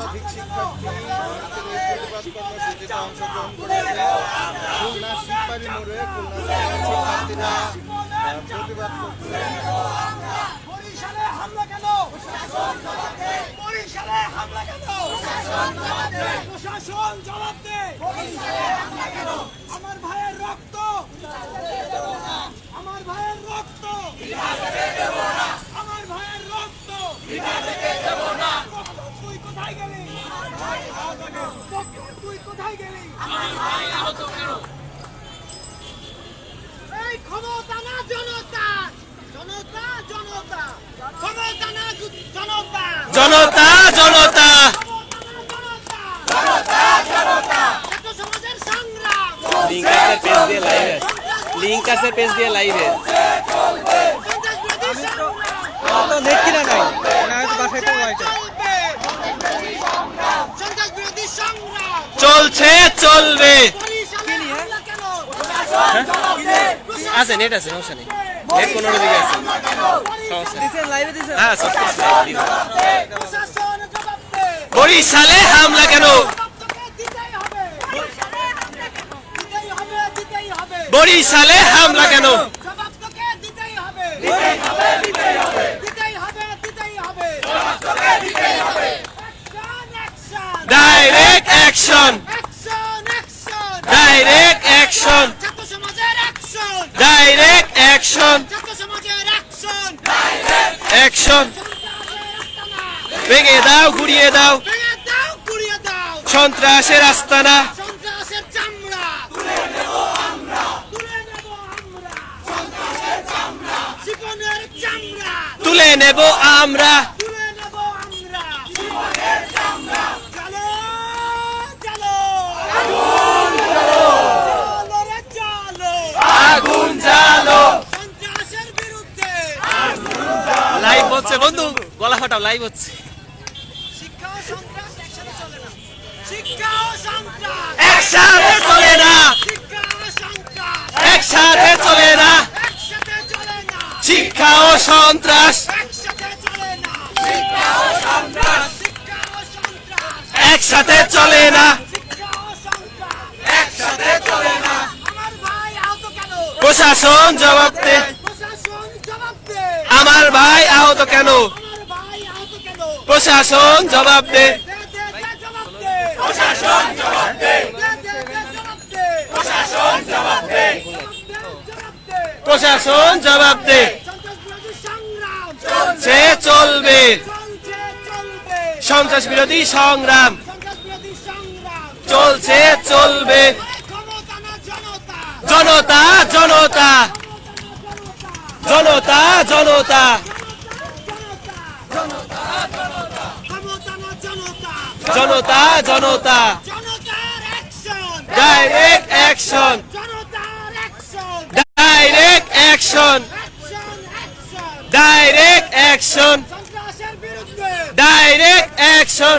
শতাধিক শিক্ষার্থী কর্মসূচিতে অংশগ্রহণ করেছে খুলনা শিববাড়ি মোড়ে খুলনা শিক্ষার্থীরা প্রতিবাদ। আমার ভাইয়ের রক্ত আমার ভাইয়ের রক্ত কোথায় গেলি এই ক্ষমতা না জনতা। জনতা জনতা। ক্ষমতা না জনতা। জনতা জনতা। ছাত্র সমাজের সংগ্রাম। লিঙ্ক আছে পেজ দিয়ে লাইভে লিঙ্ক আছে পেজ দিয়ে লাইভে সন্ত্রাস বিরোধী সংগ্রাম তো নেট কিনা নাই না হয়তো বাসায় তো ওয়াইফাই চলবে সন্ত্রাস বিরোধী সংগ্রাম চলছে চলবে। বরিশালে আছে নেট আছে সমস্যা নেই। নেট কোনোটা দিকে আছে। হ্যাঁ সব কিছু live দিবে। প্রশাসন জবাব দে বরিশালে হামলা কেন? জবাব তোকে দিতেই হবে দিতেই হবে দিতেই হবে বরিশালে হামলা কেন? জবাব তোকে দিতেই হবে দিতেই হবে দিতেই হবে দিতেই হবে দিতেই হবে জবাব তোকে দিতেই হবে action direct action direct action ছাত্র সমাজের অ্যাকশন ডাইরেক্ট অ্যাকশন ছাত্র সমাজের অ্যাকশন অ্যাকশন ভেঙে দাও ঘুরিয়ে দাও। ভেঙে দাও সন্ত্রাসের আস্তানা। সন্ত্রাসের চামড়া। তুলে নেব আমরা। তুলে নেব আমরা সন্ত্রাসের চামড়া জীবনের চামড়া তুলে নেব আমরা তুলে নেব আমরা জীবনের চামড়া চলো চলো আগুন চলো রে চলো আগুন জ্বালো সন্ত্রাসের বিরুদ্ধে লাইভ হচ্ছে বন্ধু। গলা ফাটাও লাইভ হচ্ছে। শিক্ষা ও সন্ত্রাস। একসাথে চলে না। শিক্ষা ও সন্ত্রাস। একসাথে চলে না। শিক্ষা ও সন্ত্রাস। একসাথে চলে না। প্রশাসন জবাব দে প্রশাসন জবাব দে। আমার ভাই আহত কেন? প্রশাসন জবাব দে। প্রশাসন জবাব দে। প্রশাসন জবাব দে। প্রশাসন জবাব দে। সে চলবে। সন্ত্রাস বিরোধী সংগ্রাম। চলছে চলবে। জনতা জনতা। জনতা জনতা। জনতা জনতা। Direct action direct action direct action direct action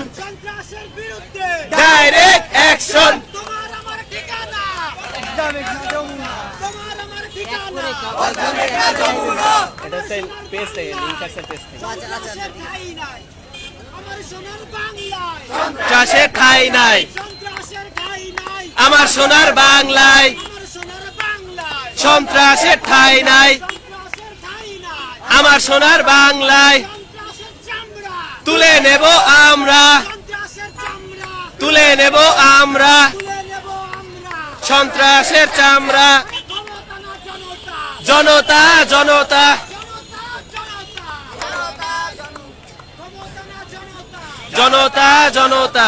direct action তোমার আমার ঠিকানা। চাষে খাই নাই। আমার সোনার বাংলায়। সন্ত্রাসের ঠাই নাই। আমার সোনার বাংলায়। তুলে নেব আমরা। তুলে নেব আমরা। সন্ত্রাসের চামড়া। জনতা জনতা। জনতা জনতা। জনতা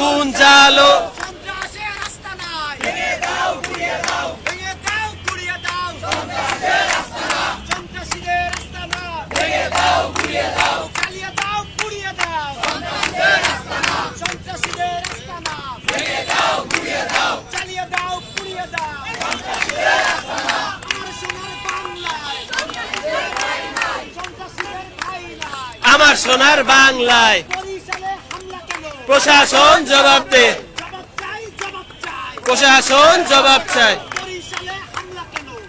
ক্ষমতা না আমার সোনার বাংলায় প্রশাসন জবাব দে। প্রশাসন জবাব চাই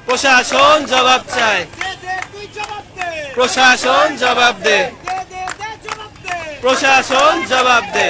প্রশাসন জবাব চাই প্রশাসন জবাব দে। প্রশাসন জবাব দে।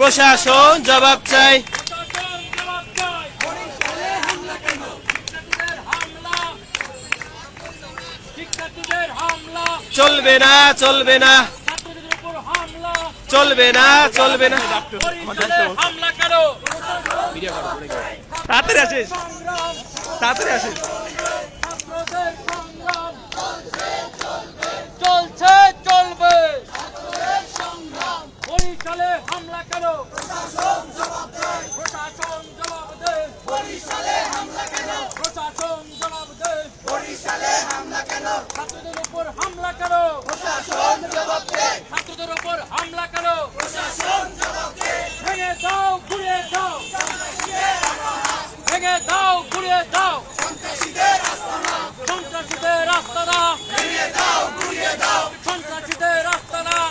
প্রশাসন জবাব চাই। চলবে না চলবে না। চলবে না চলবে না। চলছে চলবে। বরিশালে হামলা কেন? প্রশাসন জবাব দেয়। প্রশাসন জবাব দেয়। বরিশালে হামলা কেন? প্রশাসন জবাব দে বরিশালে হামলা কেন? ছাত্রদের উপর হামলা করো প্রশাসন জবাব দেয়। ছাত্রদের উপর হামলা কেন? প্রশাসন জবাব দে ভেঙে দাও ঘুরে দাও। ভেঙে দাও ঘুরে দাও। সন্ত্রাসীদের আস্তানা সন্ত্রাসীদের রাস্তা দাও দাও ঘুরিয়ে দাও সন্ত্রাসীদের রাস্তা দাও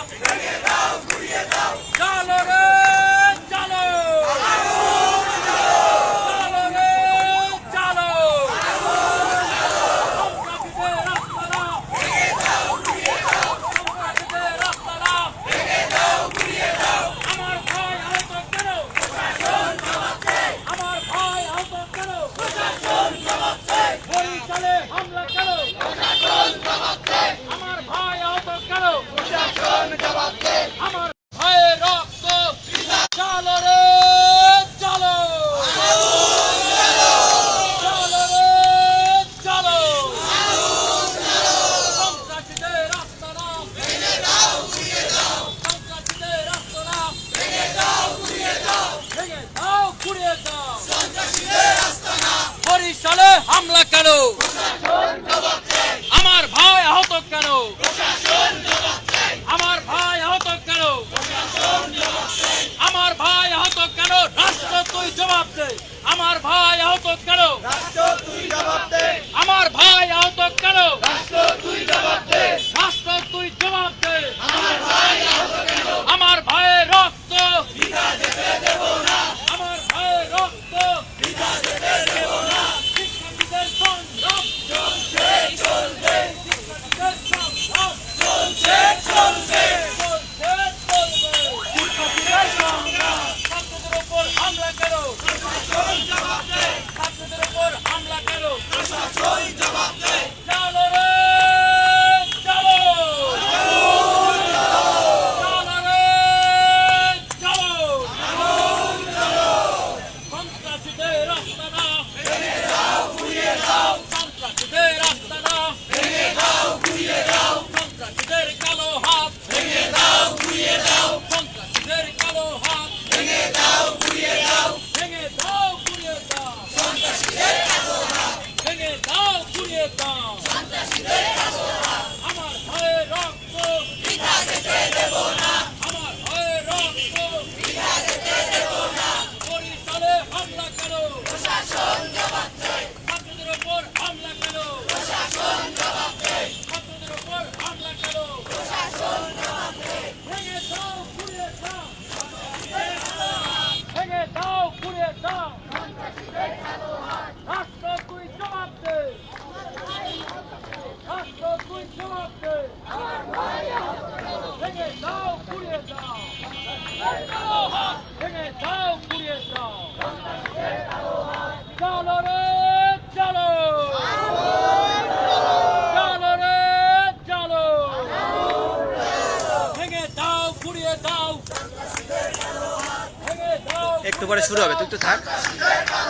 পরে শুরু হবে। তুই তো থাক।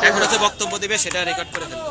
এখন হচ্ছে বক্তব্য দিবে সেটা রেকর্ড করে ফেলব